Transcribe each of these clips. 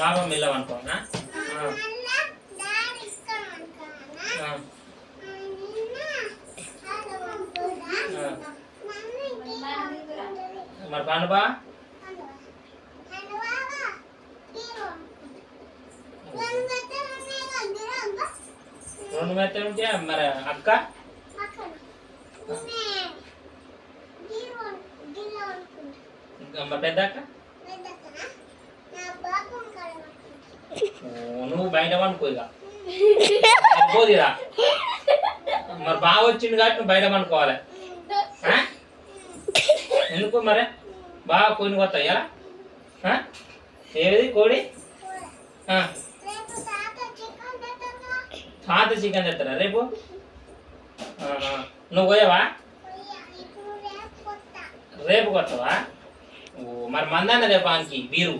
బాబా మిల్లవనుకోనా మరి పండుబా రెండు మెత్తలు ఉంటే మరి అక్క? మరి పెద్ద అక్క ఓ, నువ్వు బయట పనుకో ఇక. పోదిరా మరి బాగా వచ్చింది కాబట్టి నువ్వు బయట పండుకోవాలి. ఎందుకు మరి? బాగా కొన్ని కొత్తాయా ఏది కోడి? తాత చికెన్ తెస్తారా రేపు? నువ్వు పోయావా? రేపు కొత్తవా? ఓ మరి మందన్న రేపు ఆనికి బీరు.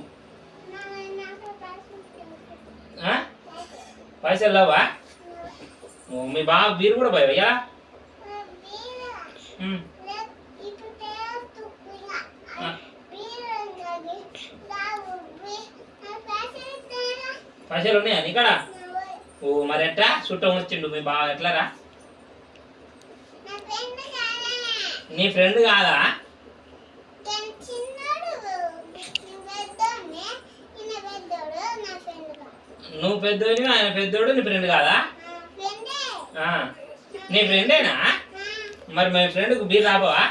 పైసలు లేవా మీ బాగా బీరు కూడా పోయావయ్యా. ఆ. పైసలు ఉన్నాయా ఇక్కడ ఓ మరి ఎట్టా చుట్టం వచ్చిండు మీ బాగా ఎట్లరా? నీ ఫ్రెండ్ కాదా? నువ్వు పెద్దోని ఆయన పెద్దోడు నీ ఫ్రెండ్ కాదా. నీ ఫ్రెండేనా మరి మీ ఫ్రెండ్కు బీర్ రాబోవా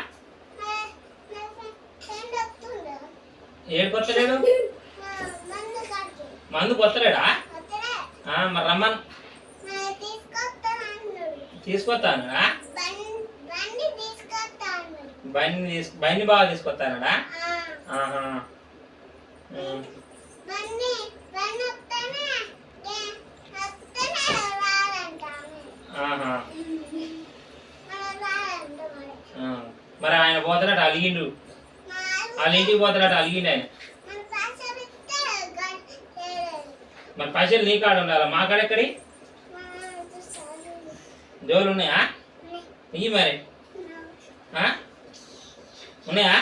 ఏడు కొత్తలేడు మందు కొత్తలేడా మరి రమ్మన్. తీసుకొస్తానడా బండి తీసు బండి బాగా తీసుకొస్తానడా. ఆహా. మరి ఆయన పోతాడట అలిగిండు. వాళ్ళ ఇంటికి పోతాడట అలిగిండు ఆయన. మరి పైసలు నీ కాడ ఉండాలి? మా కాడ ఎక్కడి? జోలు ఉన్నాయా? ఇయ్యి మరి. ఆ? ఉన్నాయా?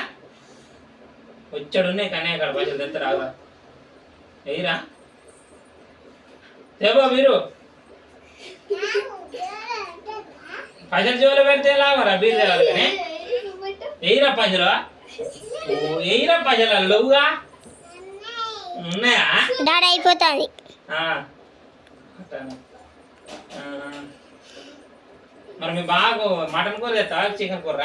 వచ్చాడు ఉన్నాయి కానీ కాడ పైసలు తెత్త రాగా ఎయ్యరా. దేవో మీరు పైసలు జోలు పెడితే లావరా బీర్ తేవాలి కానీ. ఎయ్యరా పైసలు? ఓ ఎయ్యరా పైసలు? లేవుగా ఉన్నాయా? డాడీ అయిపోతుంది. మరి మీ బాగా మటన్ కూర తెస్తా చికెన్ కూర?